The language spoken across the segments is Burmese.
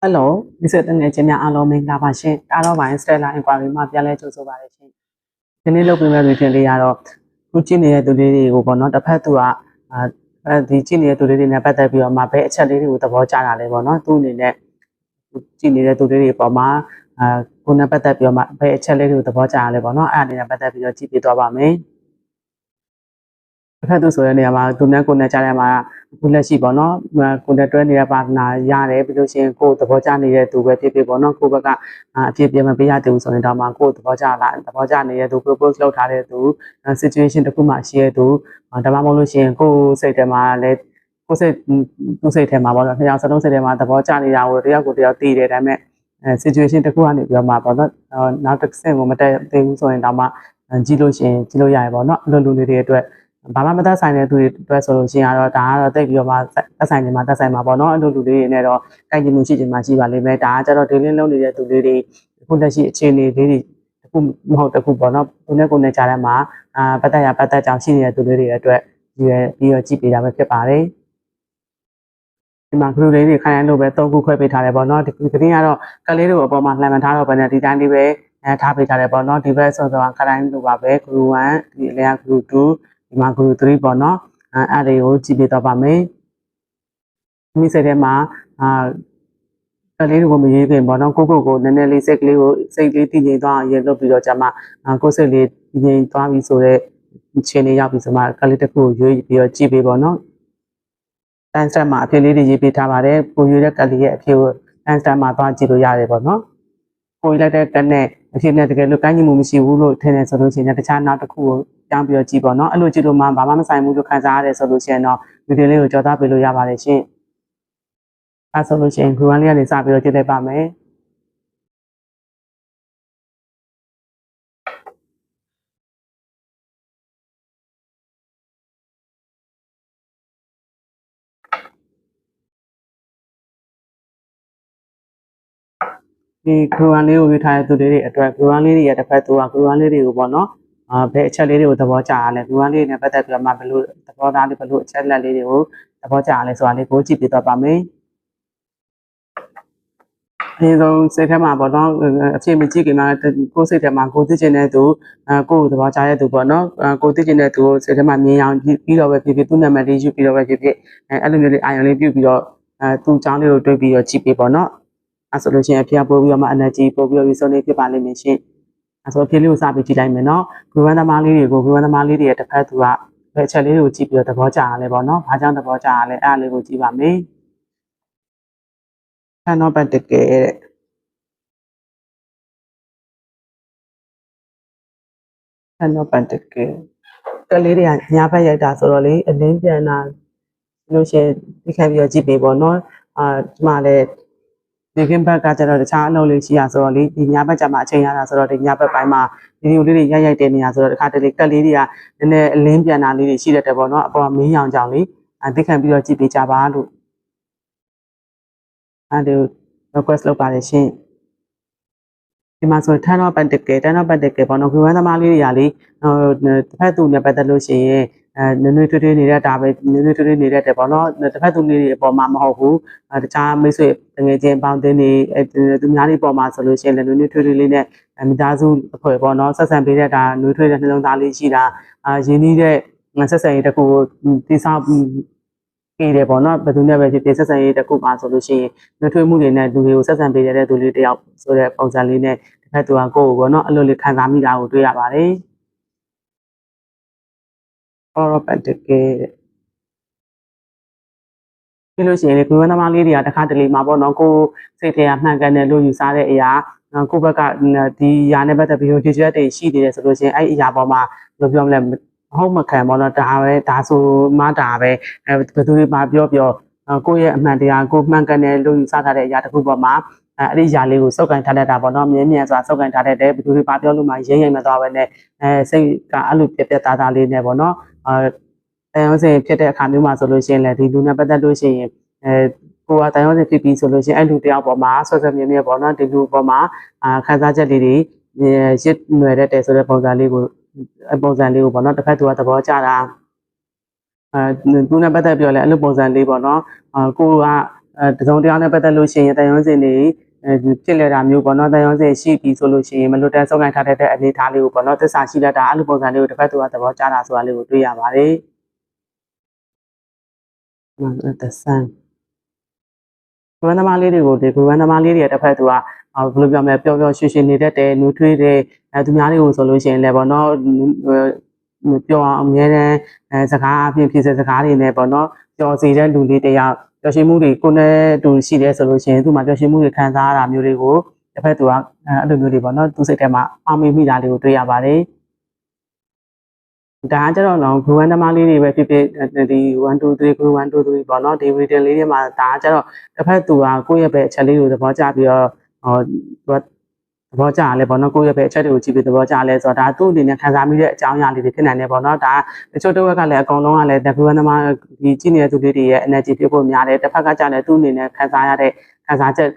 ဟယ်လိုဒီစက်တငယ်ချင်းများအားလုံးမင်္ဂလာပါရှင်တာတော့ပိုင်း Stella Inquiry မှာပြန်လဲကြိုဆိုပါရရှင်ဒီနေ့လုပ်ပေးမယ့် review လေးကတော့ခုကြည့်နေတဲ့သူလေးတွေကိုပေါ့နော်တစ်ဖက်သူကအာအဲဒီကြည့်နေတဲ့သူလေးတွေနဲ့ပတ်သက်ပြီးတော့မှဘယ်အချက်လေးတွေကိုသဘောကျတာလဲပေါ့နော်သူ့အနေနဲ့ကြည့်နေတဲ့သူလေးတွေပေါ်မှာအာကိုယ်နဲ့ပတ်သက်ပြီးတော့မှဘယ်အချက်လေးတွေကိုသဘောကျတာလဲပေါ့နော်အဲ့ဒါလေးနဲ့ပတ်သက်ပြီးတော့ကြည့်ပြသွားပါမယ်တစ်ဖက်သူဆိုတဲ့နေရာမှာသူနဲ့ကိုယ်နဲ့ကြားထဲမှာအ ခုလက်ရှိပေါ့နော်ကိုယ်နဲ့တွဲနေတဲ့ပါတနာရတယ်ပြီးလို့ရှိရင်ကိုယ်သဘောကျနေတဲ့သူပဲဖြစ်ဖြစ်ပေါ့နော်ကိုယ့်ဘက်ကအဖြစ်ပြမပေးရသေးဘူးဆိုရင်တော့မှကိုယ်သဘောကျလာသဘောကျနေတဲ့သူ propose လုပ်ထားတဲ့သူ situation တစ်ခုမှရှိရသူဒါမှမဟုတ်လို့ရှိရင်ကိုယ်စိတ်ထဲမှာလည်းကိုယ်စိတ်ကိုယ်စိတ်ထဲမှာပေါ့နော်နှစ်ယောက်စလုံးစိတ်ထဲမှာသဘောကျနေတာကိုတယောက်ကိုတယောက်သိတယ်ဒါပေမဲ့အဲ situation တစ်ခုကနေပြီးတော့မှပေါ့နော်နောက်တစ်ဆင့်ကိုမတက်သေးဘူးဆိုရင်တော့မှကြည့်လို့ရှိရင်ကြည့်လို့ရတယ်ပေါ့နော်အလိုလူလေးတွေအတွက် ဘာမှမသက်ဆိုင်တဲ့သူတွေအတွက်ဆိုလို့ရှိရင်တော့ဒါကတော့တိတ်ပြီးတော့မှသက်ဆိုင်နေမှာသက်ဆိုင်မှာပေါ့နော်အလိုလူလေးတွေနဲ့တော့ကိုင်ကြည့်မှုရှိချင်မှရှိပါလိမ့်မယ်ဒါကကျတော့ daily လုံးနေတဲ့သူလေးတွေအခုလက်ရှိအခြေအနေလေးတွေတစ်ခုမဟုတ်တစ်ခုပေါ့နော်ကိုနဲ့ကိုနဲ့ကြားထဲမှာအာပတ်သက်ရပတ်သက်ကြောင်ရှိနေတဲ့သူလေးတွေအတွက်ရွယ်ပြီးတော့ကြည့်ပေးတာပဲဖြစ်ပါတယ်ဒီမှာ group လေးတွေခိုင်းရလို့ပဲ၃ခုခွဲပေးထားတယ်ပေါ့နော်ဒီကနေ့ကတော့ကလေးတို့အပေါ်မှာလှမ်းမထားတော့ဘဲနဲ့ဒီတိုင်းလေးပဲအဲထားပေးထားတယ်ပေါ့နော်ဒီဘက်ဆိုတော့ခတိုင်းလိုပါပဲ group 1ဒီအလျာ group 2 ဒီမှာ group 3ပေါ့နော်အဲအဲ့ဒီကိုကြည့်ပေးတော့ပါမယ်ဒီစိတ်ထဲမှာအာကလေးတွေကိုမရေးခင်ပေါ့နော်ကိုကိုကိုနည်းနည်းလေးစိတ်ကလေးကိုစိတ်လေးတည်ငြိမ်သွားအောင်ရေလုပ်ပြီးတော့じゃမှကိုယ်စိတ်လေးတည်ငြိမ်သွားပြီဆိုတော့ချင်းလေးရောက်ပြီဆိုမှကလေးတစ်ခုကိုရွေးပြီးတော့ကြည့်ပေးပေါ့နော်တန်စတက်မှာအဖြစ်လေးတွေရေးပေးထားပါတယ်ကိုရွေးတဲ့ကလေးရဲ့အဖြစ်ကိုတန်စတက်မှာသွားကြည့်လို့ရတယ်ပေါ့နော်ကိုရွေးလိုက်တဲ့ကနဲ့ အဖြစ်နဲ့တကယ်လို့ကိုင်းညီမှုမရှိဘူးလို့ထင်တယ်ဆိုလို့ရှိရင်တခြားနောက်တစ်ခုကိုကြောင်းပြီးတော့ကြည့်ပေါ့နော်အဲ့လိုကြည့်လို့မှဘာမှမဆိုင်ဘူးလို့ခံစားရတယ်ဆိုလို့ရှိရင်တော့ဗီဒီယိုလေးကိုကြော်သားပေးလို့ရပါတယ်ရှင်အဲဆိုလို့ရှိရင် group 1လေးကနေစပြီးတော့ကြည့်လိုက်ပါမယ် ဒီ group 1လေးကိုယူထားတဲ့သူလေးတွေအတွက် group 1လေးတွေရဲ့တစ်ဖက်သူက group 1လေးတွေကိုပေါ့နော်အာဘယ်အချက်လေးတွေကိုသဘောကျရလဲ group 1လေးတွေနဲ့ပတ်သက်ပြီးတော့မှဘယ်လိုသဘောထားလေးဘယ်လိုအချက်လက်လေးတွေကိုသဘောကျရလဲဆိုတာလေးကိုကြည့်ပြတော့ပါမယ်ဒီဆုံးစိတ်ထဲမှာပေါ့နော်အဖြစ်မကြည့်ခင်မှာကိုယ်စိတ်ထဲမှာကိုသိချင်တဲ့သူအဲကိုယ်သဘောကျတဲ့သူပေါ့နော်ကိုသိချင်တဲ့သူကိုစိတ်ထဲမှာမြင်အောင်ပြီးတော့ပဲဖြစ်ဖြစ်သူ့နာမည်လေးယူပြီးတော့ပဲဖြစ်ဖြစ်အဲအဲ့လိုမျိုးလေးအာရုံလေးပြုတ်ပြီးတော့အဲသူ့အကြောင်းလေးကိုတွေးပြီးတော့ကြည့်ပေးပေါ့နော် အဲဆိုလို့ရှိရင်အဖေပို့ပြီးတော့မှ energy ပို့ပြီးတော့ resource လေးဖြစ်ပါလိမ့်မယ်ရှင်အဲဆိုအဖေလေးကိုစပြီးကြည့်လိုက်မယ်နော် group 1သမားလေးတွေကို group 1သမားလေးတွေရဲ့တစ်ဖက်သူကဘယ်အချက်လေးကိုကြည့်ပြီးတော့သဘောကျရလဲပေါ့နော်ဘာကြောင့်သဘောကျရလဲအဲ့ဒါလေးကိုကြည့်ပါမယ်ဆန်တော့ပတ်တကယ်တဲ့ဆန်တော့ပတ်တကယ်ကလေးတွေကညာဘက်ရိုက်တာဆိုတော့လေအလင်းပြန်တာလို့ရှိရင်ဒီခံပြီးတော့ကြည့်ပေးပေါ့နော်အာဒီမှာလည်း ဒီကင်ဘက်ကကျတော့တခြားအလုပ်လေးရှိရဆိုတော့လေဒီညာဘက်ကျမှအချိန်ရတာဆိုတော့ဒီညာဘက်ပိုင်းမှာဗီဒီယိုလေးတွေရိုက်ရိုက်တဲ့နေရာဆိုတော့တခါတလေကက်လေးတွေကနည်းနည်းအလင်းပြန်တာလေးတွေရှိတတ်တယ်ပေါ့နော်အပေါ်မင်းရောင်ကြောင်လေးအသိခံပြီးတော့ကြည့်ပေးကြပါလို့အဲဒီ request လုပ်ပါတယ်ရှင်ဒီမှာဆိုထန်းတော့ပတ်တကယ်တန်းတော့ပတ်တကယ်ပေါ့နော်ဂရန်သမားလေးတွေကလေဟိုတစ်ဖက်သူနဲ့ပတ်သက်လို့ရှိရင်အဲ နွေနွေထွေးထွေးနေတဲ့ဒါပဲနွေနွေထွေးထွေးနေတဲ့တယ်ပေါ့နော်တစ်ဖက်သူလေးတွေအပေါ်မှာမဟုတ်ဘူးအဲတခြားမိတ်ဆွေတငယ်ချင်းပေါင်းတင်းနေအဲသူများတွေပေါ်မှာဆိုလို့ရှိရင်လည်းနွေနွေထွေးထွေးလေးနဲ့မိသားစုအဖွဲ့ပေါ့နော်ဆက်ဆံပေးတဲ့ဒါနွေထွေးတဲ့နှလုံးသားလေးရှိတာအာရင်းနှီးတဲ့ဆက်ဆံရေးတစ်ခုကိုတိဆောက်ပေးတယ်ပေါ့နော်ဘယ်သူနဲ့ပဲဖြစ်ဖြစ်ဆက်ဆံရေးတစ်ခုပါဆိုလို့ရှိရင်နှွေးထွေးမှုတွေနဲ့လူတွေကိုဆက်ဆံပေးတဲ့သူလေးတယောက်ဆိုတဲ့ပုံစံလေးနဲ့တစ်ဖက်သူကကိုယ့်ကိုပေါ့နော်အဲ့လိုလေးခံစားမိတာကိုတွေ့ရပါတယ် အော်ရောပတ်တကယ်ပြီးလို့ရှိရင်လေကိုယ်ဝန်းသမားလေးတွေကတခါတလေမှာပေါ့နော်ကိုစိတ်ထဲကမှန်ကန်တယ်လို့ယူဆတဲ့အရာကိုယ့်ဘက်ကဒီຢာနဲ့ပတ်သက်ပြီးတော့ကြွကြွတွေရှိနေတယ်ဆိုလို့ရှိရင်အဲ့ဒီအရာပေါ်မှာဘယ်လိုပြောမလဲဟုတ်မခံပေါ့နော်ဒါပဲဒါဆိုမှဒါပဲအဲဘယ်သူတွေမှာပြောပြောကိုယ့်ရဲ့အမှန်တရားကိုမှန်ကန်တယ်လို့ယူဆထားတဲ့အရာတစ်ခုပေါ်မှာ အဲအဲ့ဒီຢာလေးကိုစုပ်ကန်ထားတတ်တာပေါ့နော်မြဲမြံစွာစုပ်ကန်ထားတတ်တယ်ဘယ်သူတွေပါပြောလို့မှရင်းရိမ်မသွားပဲနဲ့အဲစိတ်ကအဲ့လိုပြက်ပြက်သားသားလေးနဲ့ပေါ့နော်အဲတန်ရုံးစင်ဖြစ်တဲ့အခါမျိုးမှာဆိုလို့ရှိရင်လည်းဒီလူနဲ့ပတ်သက်လို့ရှိရင်အဲကိုကတန်ရုံးစင်ဖြစ်ပြီးဆိုလို့ရှိရင်အဲ့လူတယောက်ပေါ်မှာဆွဆွမြဲမြဲပေါ့နော်ဒီလူပေါ်မှာအာခန်းစားချက်လေးတွေရစ်နွယ်တတ်တယ်ဆိုတဲ့ပုံစံလေးကိုအပုံစံလေးကိုပေါ့နော်တစ်ဖက်သူကသဘောကျတာအဲသူနဲ့ပတ်သက်ပြောလဲအဲ့လိုပုံစံလေးပေါ့နော်အာကိုကအဲတစုံတရားနဲ့ပတ်သက်လို့ရှိရင်တန်ရုံးစင်တွေအဲ ဖြစ်လေတာမျိုးပေါ့နော်တန်ရုံးစင်ရှိပြီဆိုလို့ရှိရင်မလွတ်တမ်းဆုံးကိုင်းထားတဲ့အနေအထားလေးကိုပေါ့နော်သစ္စာရှိတတ်တာအဲ့လိုပုံစံလေးကိုတစ်ဖက်သူကသဘောကျတာဆိုတာလေးကိုတွေ့ရပါတယ်မှန်တဲ့ဆန်းဂဝန္သမားလေးတွေကိုဒီဂဝန္သမားလေးတွေတစ်ဖက်သူကဘယ်လိုပြောမလဲပျော်ပျော်ရွှင်ရွှင်နေတတ်တယ်နူထွေးတဲ့အဲသူများတွေကိုဆိုလို့ရှိရင်လည်းပေါ့နော် ပြောအောင်အမြဲတမ်းအဲစကားအပြင်ဖြစ်စေစကားတွေနဲ့ပေါ့နော်ပျော်စီတဲ့လူလေးတယောက်ပျော်ရွှင်မှုတွေကိုနဲ့တူရှိတယ်ဆိုလို့ရှိရင်သူ့မှာပျော်ရွှင်မှုတွေခံစားရတာမျိုးတွေကိုတစ်ဖက်သူကအဲ့လိုမျိုးတွေပေါ့နော်သူစိတ်ထဲမှာအောင်မေ့မိတာလေးကိုတွေ့ရပါတယ်ဒါကကြတော့တော့ဂူဝမ်သမားလေးတွေပဲဖြစ်ဖြစ်ဒီ1 2 3 group 1 2 3ပေါ့နော်ဒီ reading လေးတွေမှာဒါကကြတော့တစ်ဖက်သူကကိုယ့်ရဲ့ပဲအချက်လေးကိုသဘောကျပြီးတော့ဟော သူကသဘောကျလဲပေါ့နော်ကိုယ့်ရဲ့ပဲအချက်တွေကိုကြည့်ပြီးသဘောကျလဲဆိုတော့ဒါသူ့အနေနဲ့ခံစားမိတဲ့အကြောင်းအရာလေးတွေဖြစ်နိုင်တယ်ပေါ့နော်ဒါတချို့တစ်ဝက်ကလည်းအကောင်လုံးကလည်းဂူဝမ်သမားဒီကြည့်နေတဲ့သူလေးတွေရဲ့ energy ဖြစ်ဖို့များတယ်တစ်ဖက်ကကြလည်းသူ့အနေနဲ့ခံစားရတဲ့ခံစားချက်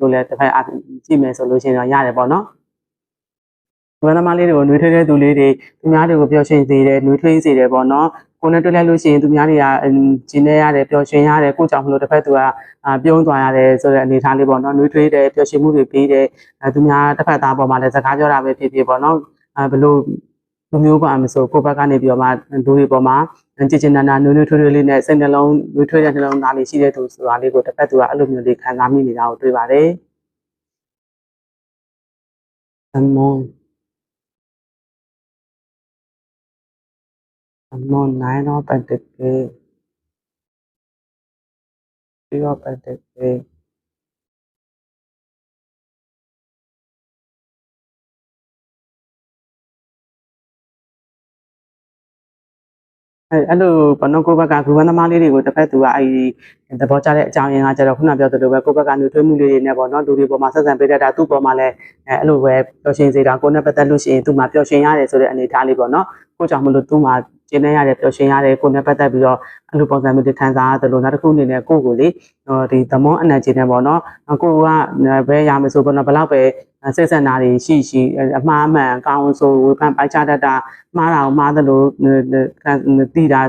လို့လည်းတစ်ဖက်အကြည့်မယ်ဆိုလို့ရှိရင်တော့ရတယ်ပေါ့နော် ဝမ်းသမားလေးတွေကိုနှွေးထွေးတဲ့သူလေးတွေသူများတွေကိုပျော်ရွှင်စေတယ်နှွေးထွေးစေတယ်ပေါ့နော်ကိုယ်နဲ့တွေ့လိုက်လို့ရှိရင်သူများတွေကကျင်းနေရတယ်ပျော်ရွှင်ရတယ်ကိုကြောင့်မလို့တစ်ဖက်သူကပြုံးသွားရတယ်ဆိုတဲ့အနေအထားလေးပေါ့နော်နှွေးထွေးတယ်ပျော်ရွှင်မှုတွေပေးတယ်သူများတစ်ဖက်သားပေါ်မှာလည်းစကားပြောတာပဲဖြစ်ဖြစ်ပေါ့နော်ဘလို့လူမျိုးပါမဆိုကိုယ့်ဘက်ကနေပြီးတော့မှလူတွေပေါ်မှာကြည်ကျင်နာနာနွေးနွေးထွေးထွေးလေးနဲ့စိတ်နှလုံးနွေးထွေးတဲ့နှလုံးသားလေးရှိတဲ့သူဆိုတာလေးကိုတစ်ဖက်သူကအဲ့လိုမျိုးလေးခံစားမိနေတာကိုတွေ့ပါတယ်အမော Among nine of Pentacles, three of Pentacles, အဲအဲ့လိုဘနောကိုဘက်ကဂူဝန္သမားလေးတွေကိုတစ်ဖက်သူကအဲ့ဒီသဘောကျတဲ့အကြောင်းရင်းကကျတော့ခုနပြောသလိုပဲကိုဘက်ကနှွေးထွေးမှုလေးတွေနဲ့ပေါ့နော်လူတွေပေါ်မှာဆက်ဆံပေးတတ်တာသူ့ပေါ်မှာလည်းအဲအဲ့လိုပဲပျော်ရွှင်စေတာကိုနဲ့ပတ်သက်လို့ရှိရင်သူ့မှာပျော်ရွှင်ရတယ်ဆိုတဲ့အနေအထားလေးပေါ့နော်ကိုကြောင့်မလို့သူ့မှာ ကျင်းနေရတယ်ပျော်ရွှင်ရတယ်ကိုနဲ့ပတ်သက်ပြီးတော့အဲ့လိုပုံစံမျိုးတွေခံစားရတယ်လို့နောက်တစ်ခုအနေနဲ့ကိုကိုလေဟိုဒီသမွန် energy နဲ့ပေါ့နော်ကိုကဘယ်ရမယ်ဆိုပေါ့နော်ဘယ်တော့ပဲစိတ်ဆက်နာတွေရှိရှိအမှားမှန်ကောင်းဆိုဝေဖန်ပိုက်ချတတ်တာမှားတာကိုမှားသလိုတီးတာ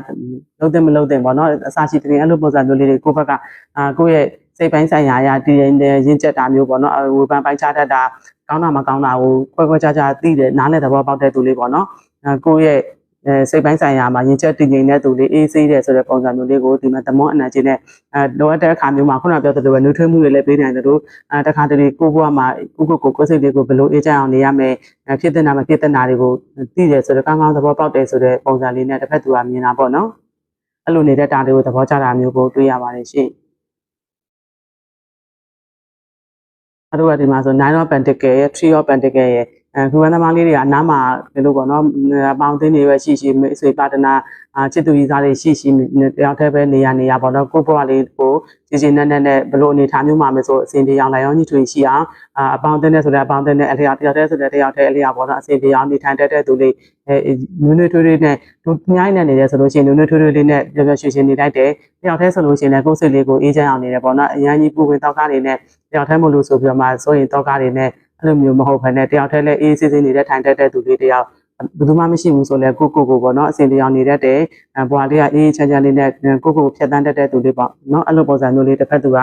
လုံးတဲ့မလုံးတဲ့ပေါ့နော်အစရှိတဲ့အဲ့လိုပုံစံမျိုးလေးတွေကိုယ့်ဘက်ကအာကိုယ့်ရဲ့စိတ်ပိုင်းဆိုင်ရာအရာတည်ရင်ရင်းချက်တာမျိုးပေါ့နော်ဝေဖန်ပိုက်ချတတ်တာကောင်းတာမကောင်းတာကိုခွဲခွဲခြားခြားသိတယ်နားလည်သဘောပေါက်တဲ့သူလေးပေါ့နော်ကိုယ့်ရဲ့ အဲစိတ်ပိုင်းဆိုင်ရာမှာရင်ချက်တည်ငြိမ်တဲ့သူလေးအေးဆေးတဲ့ဆိုတဲ့ပုံစံမျိုးလေးကိုဒီမှာသမွန်အနံ့ချင်းနဲ့အဲလိုအပ်တဲ့အခါမျိုးမှာခုနပြောသလိုပဲနှွေးထွေးမှုတွေလည်းပေးနိုင်တယ်လို့အဲတခါတလေကိုဘွားမှာကိုကိုကိုကိုယ်စိတ်လေးကိုဘယ်လိုအေးချမ်းအောင်နေရမယ်ဖြစ်တဲ့နာမဖြစ်တဲ့နာတွေကိုသိတယ်ဆိုတော့ကောင်းကောင်းသဘောပေါက်တယ်ဆိုတဲ့ပုံစံလေးနဲ့တစ်ဖက်သူကမြင်တာပေါ့နော်အဲ့လိုနေတဲ့တာတွေကိုသဘောကျတာမျိုးကိုတွေ့ရပါတယ်ရှင်အဲ့တော့ဒီမှာဆို9 of pentacle ရဲ့3 of pentacle ရဲ့ အဲခုဝမ်းသမားလေးတွေကအနားမှာဒီလိုပေါ့နော်ပေါင်းသင်းတွေပဲရှိရှိဆွေပါတနာချစ်သူကြီးစားတွေရှိရှိတယောက်တည်းပဲနေရနေရပေါ့နော်ကိုယ့်ဘဝလေးကိုကြည်ကြည်နက်နက်နဲ့ဘလို့အနေထားမျိုးမှာမဆိုအစဉ်ပြေအောင်လိုက်အောင်ညှိထွေရှိအောင်အပေါင်းသင်းနဲ့ဆိုတဲ့အပေါင်းသင်းနဲ့အလျောက်တယောက်တည်းဆိုတဲ့တယောက်တည်းအလျောက်ပေါ့နော်အစဉ်ပြေအောင်နေထိုင်တတ်တဲ့သူလေးအဲနွေးနွေးထွေးထွေးနဲ့သူညိုင်းနေနေတယ်ဆိုလို့ရှိရင်နွေးနွေးထွေးထွေးလေးနဲ့ပျော်ပျော်ရွှင်ရွှင်နေလိုက်တယ်တယောက်တည်းဆိုလို့ရှိရင်လည်းကိုယ်စိတ်လေးကိုအေးချမ်းအောင်နေတယ်ပေါ့နော်အရန်ကြီးပူဝင်တောက်ကားနေနဲ့တယောက်တည်းမလို့ဆိုပြီးတော့မှဆိုရင်တောက်ကားနေနဲ့ အဲ့လိုမျိုးမဟုတ်ဘဲနဲ့တယောက်တည်းလည်းအေးဆေးဆေးနေတဲ့ထိုင်တတ်တဲ့သူလေးတယောက်ဘယ်သူမှမရှိဘူးဆိုလဲကိုကိုကိုပေါ့နော်အစဉ်တရားနေတတ်တယ်ဘွာလေးကအေးချမ်းချမ်းလေးနဲ့ကိုကိုဖြတ်တန်းတတ်တဲ့သူလေးပေါ့နော်အဲ့လိုပုံစံမျိုးလေးတစ်ဖက်သူက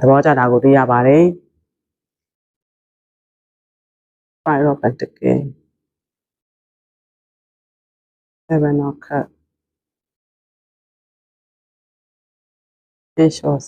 သဘောကျတာကိုတွေ့ရပါတယ် Fire of Pentacle Seven of Cups Fish of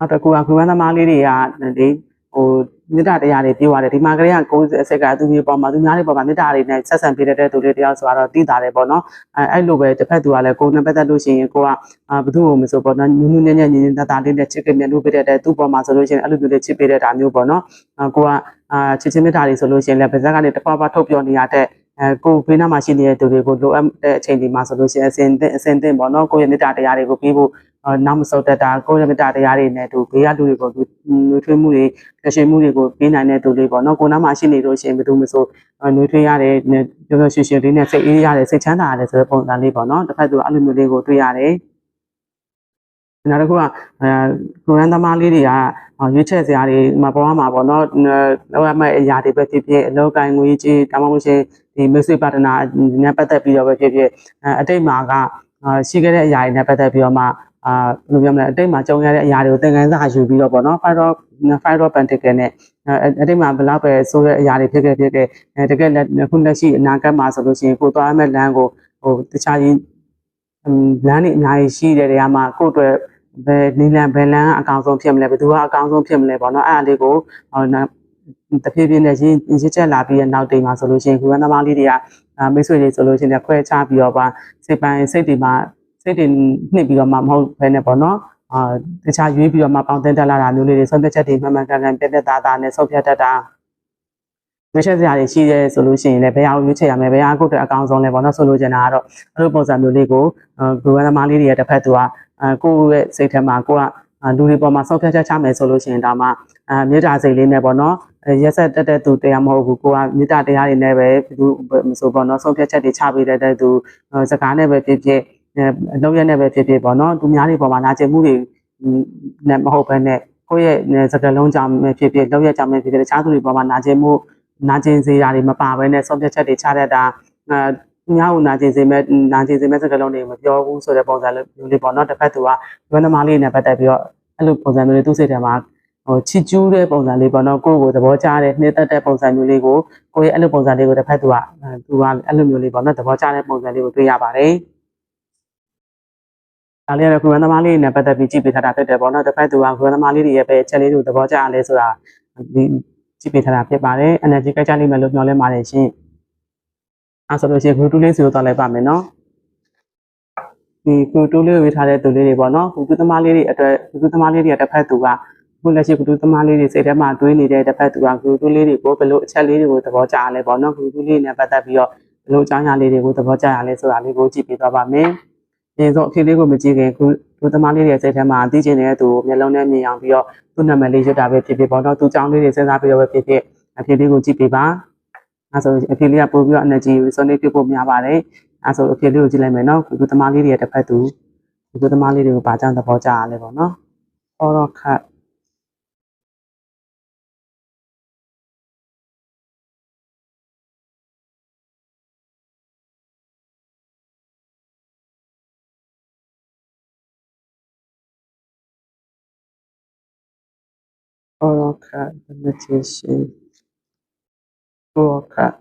Swords နောက်တစ်ခုကဂူဝမ်းသမားလေးတွေကဒီဟိုမေတ္တာတရားတွေပြောရတယ်ဒီမှာကလေးက60အဆက်ကသူမျိုးပေါ်မှာသူများတွေပေါ်မှာမေတ္တာတွေနဲ့ဆက်ဆံပေးတဲ့သူတွေတယောက်ဆိုတော့တည်တာတယ်ပေါ့နော်အဲအဲ့လိုပဲတစ်ဖက်သူကလည်းကိုယ်နဲ့ပတ်သက်လို့ရှိရင်ကိုကဘသူ့ကိုမဆိုပေါ့နော်နူးနူးညံ့ညံ့ညင်ညင်တတာလေးနဲ့ချစ်ခင်မြတ်လို့ပေးတဲ့သူ့ပေါ်မှာဆိုလို့ရှိရင်အဲ့လိုမျိုးလေးချစ်ပေးတဲ့တာမျိုးပေါ့နော်ကိုကအာချစ်ချင်းမေတ္တာတွေဆိုလို့ရှိရင်လည်းဗဇက်ကနေတစ်ပွားပွားထုတ်ပြောနေရတဲ့ အဲကိုဘေးနားမှာရှိနေတဲ့သူတွေကိုလိုအပ်တဲ့အချိန်ဒီမှာဆိုလို့ရှိရင်အစင်အစင်တင်ပေါ့နော်ကိုယ့်ရဲ့မေတ္တာတရားတွေကိုပြီးဖို့နောက်မဆုတ်တတ်တာကိုယ်ရမတတရားတွေနဲ့သူဘေးကလူတွေကိုနှွေးထွေးမှုတွေကြွှေမှုတွေကိုပေးနိုင်တဲ့သူလေးပေါ့နော်ကိုနားမှာရှိနေလို့ရှိရင်ဘယ်သူမဆိုနှွေးထွေးရတယ်ပြောပြောရွှေရွှေလေးနဲ့စိတ်အေးရတယ်စိတ်ချမ်းသာရတယ်ဆိုတဲ့ပုံစံလေးပေါ့နော်တစ်ဖက်သူအဲ့လိုမျိုးလေးကိုတွေ့ရတယ် နောက်တစ်ခုကအဲကိုရန်သမားလေးတွေကရွေးချက်စရာတွေမပေါ်မှာပေါ့နော်လောက်ရမယ့်အရာတွေပဲဖြစ်ဖြစ်အလောက်ကိုင်းငွေကြီးတမလို့ရှိရင်ဒီမစ်ဆွေပါတနာနဲ့ပတ်သက်ပြီးတော့ပဲဖြစ်ဖြစ်အတိတ်မှာကရှိခဲ့တဲ့အရာတွေနဲ့ပတ်သက်ပြီးတော့မှအာဘယ်လိုပြောမလဲအတိတ်မှာကြုံရတဲ့အရာတွေကိုသင်ခန်းစာယူပြီးတော့ပေါ့နော် fire fire pentacle နဲ့အတိတ်မှာဘယ်လောက်ပဲဆိုတဲ့အရာတွေဖြစ်ခဲ့ဖြစ်ခဲ့တကယ်ခုလက်ရှိအနာဂတ်မှာဆိုလို့ရှိရင်ကိုသွားမဲ့လမ်းကိုဟိုတခြားကြီးလမ်းတွေအများကြီးရှိတဲ့နေရာမှာကိုယ့်အတွက် ဘယ်နီလန်ဘယ်လန်အကောင်ဆုံးဖြစ်မလဲဘယ်သူကအကောင်ဆုံးဖြစ်မလဲပေါ့နော်အဲ့အလေးကိုဟိုတဖြည်းဖြည်းနဲ့ရင်းရစ်ချက်လာပြီးတဲ့နောက်တိမ်မှာဆိုလို့ရှိရင်ခုရန်သမားလေးတွေကမိတ်ဆွေတွေဆိုလို့ရှိရင်ခွဲချပြီးတော့ပါစိတ်ပိုင်းစိတ်တွေမှာစိတ်တွေနှစ်ပြီးတော့မှမဟုတ်ဘဲနဲ့ပေါ့နော်အာတခြားရွေးပြီးတော့မှပေါင်းတင်တက်လာတာမျိုးလေးတွေဆုံးဖြတ်ချက်တွေမှန်မှန်ကန်ကန်ပြတ်ပြတ်သားသားနဲ့ဆုံးဖြတ်တတ်တာ မချက်စရာတွေရှိရဲဆိုလို့ရှိရင်လည်းဘယ်အောင်ရွေးချယ်ရမယ်ဘယ်အားကိုအကောင်ဆုံးလဲပေါ့နော်ဆိုလိုချင်တာကတော့အဲ့လိုပုံစံမျိုးလေးကိုဂူဝဲသမားလေးတွေရဲ့တစ်ဖက်သူကအဲကိုယ့်ရဲ့စိတ်ထဲမှာကိုကလူတွေပေါ်မှာဆုံးဖြတ်ချက်ချမယ်ဆိုလို့ရှိရင်ဒါမှအဲမေတ္တာစိတ်လေးနဲ့ပေါ့နော်ရက်ဆက်တက်တဲ့သူတရားမဟုတ်ဘူးကိုကမေတ္တာတရားတွေနဲ့ပဲသူမဆိုပေါ့နော်ဆုံးဖြတ်ချက်တွေချပေးတဲ့သူစကားနဲ့ပဲဖြစ်ဖြစ်အလုပ်ရနဲ့ပဲဖြစ်ဖြစ်ပေါ့နော်သူများတွေပေါ်မှာနာကျင်မှုတွေနဲ့မဟုတ်ဘဲနဲ့ကိုယ့်ရဲ့စကားလုံးကြောင့်ဖြစ်ဖြစ်လုပ်ရကြောင့်ဖြစ်ဖြစ်တခြားသူတွေပေါ်မှာနာကျင်မှု နာကျင်စေတာတွေမပါဘဲနဲ့ဆုံးဖြတ်ချက်တွေချတတ်တာအဲများဦးနာကျင်စေမဲ့နာကျင်စေမဲ့စကားလုံးတွေမပြောဘူးဆိုတဲ့ပုံစံမျိုးလေးပေါ့နော်တစ်ဖက်သူကဘယ်နှမလေးနဲ့ပတ်သက်ပြီးတော့အဲ့လိုပုံစံမျိုးလေးသူ့စိတ်ထဲမှာဟိုချစ်ကျူးတဲ့ပုံစံလေးပေါ့နော်ကိုယ့်ကိုသဘောကျတဲ့နှိမ့်သက်တဲ့ပုံစံမျိုးလေးကိုကိုယ့်ရဲ့အဲ့လိုပုံစံလေးကိုတစ်ဖက်သူကသူကအဲ့လိုမျိုးလေးပေါ့နော်သဘောကျတဲ့ပုံစံလေးကိုတွေ့ရပါတယ်ဒါလေးကတော့ခုရန်သမားလေးနဲ့ပတ်သက်ပြီးကြည့်ပေးထားတာဖြစ်တယ်ပေါ့နော်တစ်ဖက်သူကခုရန်သမားလေးတွေရဲ့ပဲအချက်လေးတွေကိုသဘောကျရလဲဆိုတာဒီ ကြည့်ပေးထားတာဖြစ်ပါတယ် energy ကြိုက်ကြလိမ့်မယ်လို့မျှော်လင့်ပါတယ်ရှင်အဲဆိုလို့ရှိရင် group 2လေးစီကိုသွားလိုက်ပါမယ်နော်ဒီ group 2လေးကိုဝေးထားတဲ့သူလေးတွေပေါ့နော် group 2သမားလေးတွေအတွက် group သမားလေးတွေတစ်ဖက်သူကခုလက်ရှိ group သမားလေးတွေစိတ်ထဲမှာတွေးနေတဲ့တစ်ဖက်သူက group 2လေးတွေကိုဘယ်လိုအချက်လေးတွေကိုသဘောကျရလဲပေါ့နော် group 2လေးနဲ့ပတ်သက်ပြီးတော့ဘယ်လိုအကြောင်းအရာလေးတွေကိုသဘောကျရလဲဆိုတာလေးကိုကြည့်ပေးသွားပါမယ်ဒီဆိုအဖြစ်လေးကိုမကြည့်ခင်ခု သူသမားလေးတွေစိတ်ထဲမှာသိချင်တဲ့သူကိုမျက်လုံးနဲ့မြင်အောင်ပြီးတော့သူ့နာမည်လေးရွတ်တာပဲဖြစ်ဖြစ်ပေါ့နော်သူအကြောင်းလေးတွေစဉ်းစားပြီးတော့ပဲဖြစ်ဖြစ်အဖြစ်လေးကိုကြည့်ပေးပါအဲဆိုအဖြစ်လေးကပို့ပြီးတော့ energy resonate ဖြစ်ဖို့များပါတယ်အဲဆိုအဖြစ်လေးကိုကြည့်လိုက်မယ်နော်သူသမားလေးတွေရဲ့တစ်ဖက်သူသူသမားလေးတွေကိုပါကြောင်းသဘောကျရလဲပေါ့နော်ဟောတော့ခတ် Oracle meditation Oracle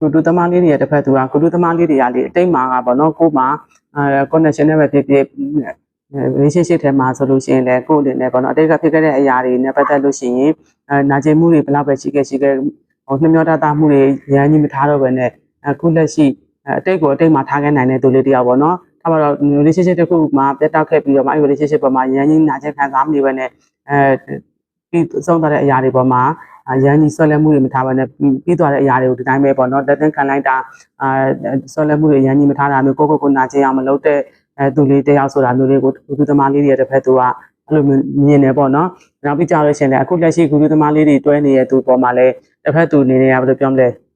ကုတုသမားလေးတွေရဲ့တစ်ဖက်သူကကုတုသမားလေးတွေကလေအတိတ်မှာကပေါ့နော်ကို့မှာအဲ connection နဲ့ပဲဖြစ်ဖြစ် relationship ထဲမှာဆိုလို့ရှိရင်လည်းကို့အနေနဲ့ပေါ့နော်အတိတ်ကဖြစ်ခဲ့တဲ့အရာတွေနဲ့ပတ်သက်လို့ရှိရင်အဲနာကျင်မှုတွေဘယ်လောက်ပဲရှိခဲ့ရှိခဲ့ဟိုနှမျောတတာမှုတွေရမ်းကြီးမထားတော့ဘဲနဲ့ အခုလက်ရှိအတိတ်ကိုအတိတ်မှာထားခဲ့နိုင်တဲ့သူလေးတယောက်ပေါ့နော်။ဒါမှတော့ relationship တစ်ခုမှာပြတ်တောက်ခဲ့ပြီးတော့မှအဲ relationship ပေါ်မှာရမ်းကြီးနာကျင်ခံစားမှုတွေပဲနဲ့အဲပြီးဆုံးသွားတဲ့အရာတွေပေါ်မှာရန်ကြီးဆွဲလဲမှုတွေမထားပါနဲ့ပြီးသွားတဲ့အရာတွေကိုဒီတိုင်းပဲပေါ့နော်တက်တင်ခံလိုက်တာအာဆွဲလဲမှုတွေရန်ကြီးမထားတာမျိုးကိုကိုကိုနာကျင်အောင်မလုပ်တဲ့အဲသူလေးတယောက်ဆိုတာမျိုးလေးကိုသူသမားလေးတွေရဲ့တစ်ဖက်သူကအဲ့လိုမြင်နေပေါ့နော်။နောက်ပြီးကြလို့ရှိရင်လည်းအခုလက်ရှိဂူသမားလေးတွေတွဲနေတဲ့သူပေါ်မှာလည်းတစ်ဖက်သူနေနေရဘယ်လိုပြောမလဲ။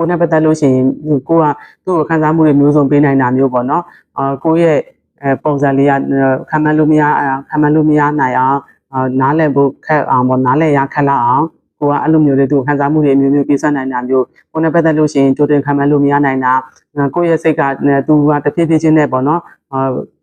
ကိုနဲ့ပတ်သက်လို့ရှိရင်ကိုကသူ့ကိုခံစားမှုတွေမျိုးစုံပေးနိုင်တာမျိုးပေါ့နော်။အာကိုရဲ့အဲပုံစံလေးကခံမှန်းလို့မရခံမှန်းလို့မရနိုင်အောင်နားလည်ဖို့ခက်အောင်ပေါ့နားလည်ရခက်လောက်အောင်ကိုကအဲ့လိုမျိုးလေးသူခံစားမှုတွေအမျိုးမျိုးပြည့်စုံနိုင်တာမျိုးကိုနဲ့ပတ်သက်လို့ရှိရင်ကြိုတင်ခံမှန်းလို့မရနိုင်တာကိုရဲ့စိတ်ကသူကတဖြည်းဖြည်းချင်းနဲ့ပေါ့နော်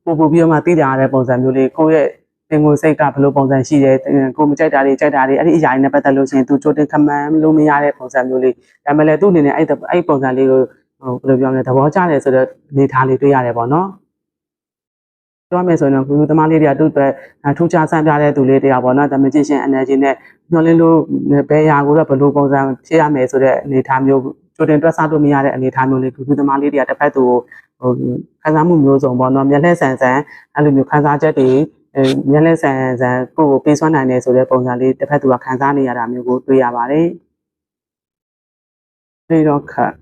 ပို့ပို့ပြီးတော့မှသိကြရတဲ့ပုံစံမျိုးလေးကိုရဲ့ တင်ကိုစိတ်ကဘယ်လိုပုံစံရှိတယ်ကိုမကြိုက်တာတွေကြိုက်တာတွေအဲ့ဒီအရာတွေနဲ့ပတ်သက်လို့ရှိရင်သူကြိုတင်ခံမှန်းလို့မရတဲ့ပုံစံမျိုးလေးဒါမှလည်းသူ့အနေနဲ့အဲ့အဲ့ပုံစံလေးကိုဟိုဘယ်လိုပြောမလဲသဘောကျတယ်ဆိုတော့အနေထားလေးတွေ့ရတယ်ပေါ့နော်ပြောမယ်ဆိုရင်တော့ဂူသမားလေးတွေကသူ့အတွက်ထူးခြားဆန်းပြတဲ့သူလေးတရားပေါ့နော်။ dimension energy နဲ့ညှော်လင်းလို့ဘယ်ရာကိုတော့ဘယ်လိုပုံစံဖြစ်ရမယ်ဆိုတဲ့အနေအထားမျိုးကြိုတင်တွက်ဆလို့မရတဲ့အနေအထားမျိုးလေးဂူသမားလေးတွေကတစ်ဖက်သူကိုဟိုခံစားမှုမျိုးစုံပေါ့နော်။မျက်လှည့်ဆန်ဆန်အဲ့လိုမျိုးခံစားချက်တွေအဲ မျက်လက်ဆန်ဆန်ကိုယ့်ကိုပေးစွမ်းနိုင်တယ်ဆိုတဲ့ပုံစံလေးတစ်ဖက်သူကခံစားနေရတာမျိုးကိုတွေ့ရပါတယ်ပြီးတော့ခတ်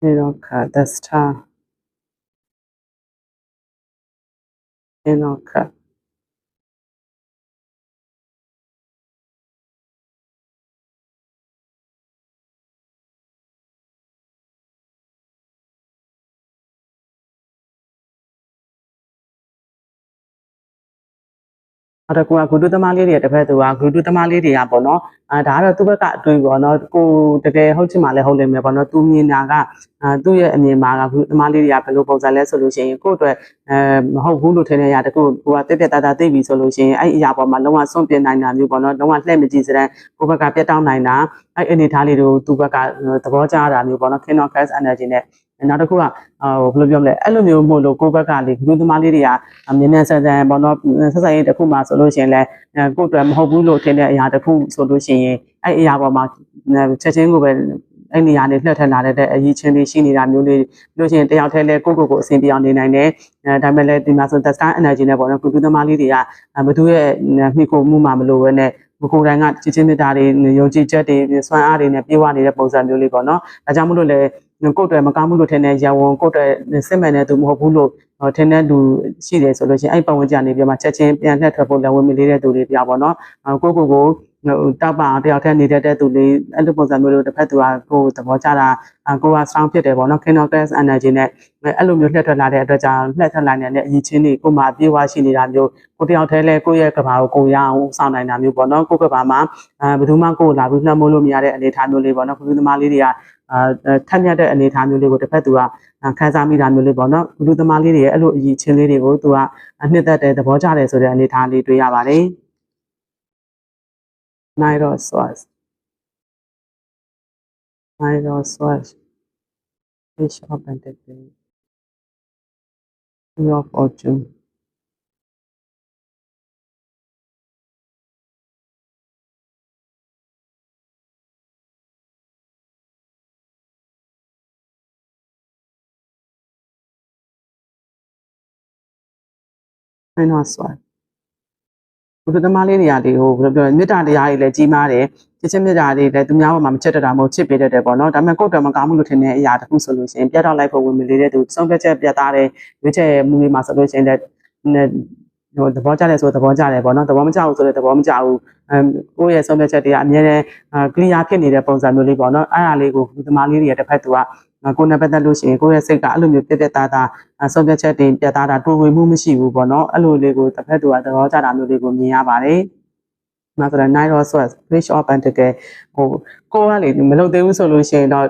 ပြီးတော့ခတ် the star ပြီးတော့ခတ် က်တစ်ခုကဂုတုသမားလေးတွေတစ်ဖက်သူကဂုတုသမားလေးတွေကပေါ့နော်အာဒါကတော့သူ့ဘက်ကအတွေ့ပေါ့နော်ကိုတကယ်ဟုတ်ချင်မှလည်းဟုတ်လိမ့်မယ်ပေါ့နော်သူမြင်တာကအာသူ့ရဲ့အမြင်မှာကဂုတုသမားလေးတွေကဘယ်လိုပုံစံလဲဆိုလို့ရှိရင်ကိုယ့်အတွက်အဲမဟုတ်ဘူးလို့ထင်တဲ့အရာတခုကိုကတက်တက်တာတာသိပြီဆိုလို့ရှိရင်အဲ့အရာပေါ်မှာလုံးဝစွန့်ပြစ်နိုင်တာမျိုးပေါ့နော်လုံးဝလှည့်မကြည့်စတဲ့ကိုယ့်ဘက်ကပြတ်တောင်းနိုင်တာအဲ့အနေထားလေးတွေကိုသူ့ဘက်ကသဘောကျတာမျိုးပေါ့နော် King of Cups energy နဲ့ နောက်တစ်ခုကဟိုဘယ်လိုပြောမလဲအဲ့လိုမျိုးမို့လို့ကိုယ့်ဘက်ကလေဂုတုသမားလေးတွေကမြင်မြန်ဆန်ဆန်ပေါ့နော်ဆက်ဆက်ရေးတစ်ခုမှဆိုလို့ရှိရင်လည်းကိုယ့်အတွက်မဟုတ်ဘူးလို့ထင်တဲ့အရာတစ်ခုဆိုလို့ရှိရင်အဲ့အရာပေါ်မှာချက်ချင်းကိုပဲအဲ့နေရာနဲ့လှည့်ထက်လာတဲ့အရေးချင်းလေးရှိနေတာမျိုးလေးလို့ရှိရင်တယောက်တည်းလဲကိုယ့်ကိုယ်ကိုအဆင်ပြေအောင်နေနိုင်တယ်အဲဒါပေမဲ့လည်းဒီမှာဆို the star energy နဲ့ပေါ့နော်ကွန်ပျူတာသမားလေးတွေကဘသူရဲ့မိခိုမှုမှမလိုဘဲနဲ့ကိုယ်တိုင်ကချစ်ချင်းမြတ်တာတွေယုံကြည်ချက်တွေစွမ်းအားတွေနဲ့ပြေဝနေတဲ့ပုံစံမျိုးလေးပေါ့နော်ဒါကြောင့်မလို့လည်း ကိုယ့်အတွက်မကောင်းဘူးလို့ထင်တဲ့ရဝံကိုယ့်အတွက်စစ်မှန်တဲ့သူမဟုတ်ဘူးလို့ထင်တဲ့လူရှိတယ်ဆိုလို့ရှိရင်အဲ့ပတ်ဝန်းကျင်နေပြီးမှချက်ချင်းပြန်လှည့်ထွက်ဖို့လည်းဝင်မလေးတဲ့သူတွေပြပါတော့ကိုယ့်ကိုယ်ကိုတောက်ပအောင်တယောက်တည်းနေတဲ့တဲ့သူလေးအဲ့လိုပုံစံမျိုးလို့တစ်ဖက်သူကကိုယ်သဘောကျတာကိုက strong ဖြစ်တယ်ပေါ့နော် king of class energy နဲ့အဲ့လိုမျိုးလှည့်ထွက်လာတဲ့အတွက်ကြောင့်လှည့်ထွက်လာနေတဲ့အရေးချင်းတွေကိုမှပြေးဝရှိနေတာမျိုးကိုတယောက်တည်းလဲကိုယ့်ရဲ့ကဘာကိုကိုရအောင်စောင့်နိုင်တာမျိုးပေါ့နော်ကိုယ့်ကဘာမှာဘယ်သူမှကိုယ်လာပြီးနှမ်းမိုးလို့မရတဲ့အနေအထားမျိုးလေးပေါ့နော်ခုသမားလေးတွေက အာထက်မြက်တဲ့အနေအထားမျိုးလေးကိုတစ်ဖက်သူကခန်းစားမိတာမျိုးလေးပေါ့နော်လူသမားလေးတွေရဲ့အဲ့လိုအရေးချင်းလေးတွေကိုသူကနှစ်သက်တဲ့သဘောကျတယ်ဆိုတဲ့အနေအထားလေးတွေ့ရပါတယ် Knight of Swords Knight of Swords Page of Pentacles Wheel of Fortune Nine of Swords ဘုဒ္ဓသမားလေးတွေကဒီဟိုဘယ်လိုပြောလဲမေတ္တာတရားတွေလည်းကြီးမားတယ်ချစ်ချင်းမေတ္တာတွေလည်းသူများဘက်မှာမချစ်တတ်တာမဟုတ်ချစ်ပေးတတ်တယ်ပေါ့နော်ဒါပေမဲ့ကိုယ့်အတွက်မကောင်းမှုလို့ထင်တဲ့အရာတစ်ခုဆိုလို့ရှိရင်ပြတ်တော့လိုက်ဖို့ဝင်မလေးတဲ့သူဆုံးဖြတ်ချက်ပြတ်သားတဲ့ရွေးချယ်မှုလေးမှာဆိုလို့ရှိရင်လည်းဟိုသဘောကျတယ်ဆိုသဘောကျတယ်ပေါ့နော်သဘောမကျဘူးဆိုလည်းသဘောမကျဘူးအမ်ကိုယ့်ရဲ့ဆုံးဖြတ်ချက်တွေကအများနဲ့ clear ဖြစ်နေတဲ့ပုံစံမျိုးလေးပေါ့နော်အဲ့ဒါလေးကိုဒီသမားလေးတွေရဲ့တစ်ဖက်သူက ကိုယ်နဲ့ပတ်သက်လို့ရှိရင်ကိုယ့်ရဲ့စိတ်ကအဲ့လိုမျိုးပြက်ပြက်သားသားဆုံးဖြတ်ချက်တွေပြတ်သားတာတိုးဝေမှုမရှိဘူးပေါ့နော်အဲ့လိုလေးကိုတစ်ဖက်သူကသဘောကျတာမျိုးလေးကိုမြင်ရပါတယ် မှာဆိုတော့ night or sweat fish or pentacle ဟိုကိုကလေမလုပ်သေးဘူးဆိုလို့ရှိရင်တော့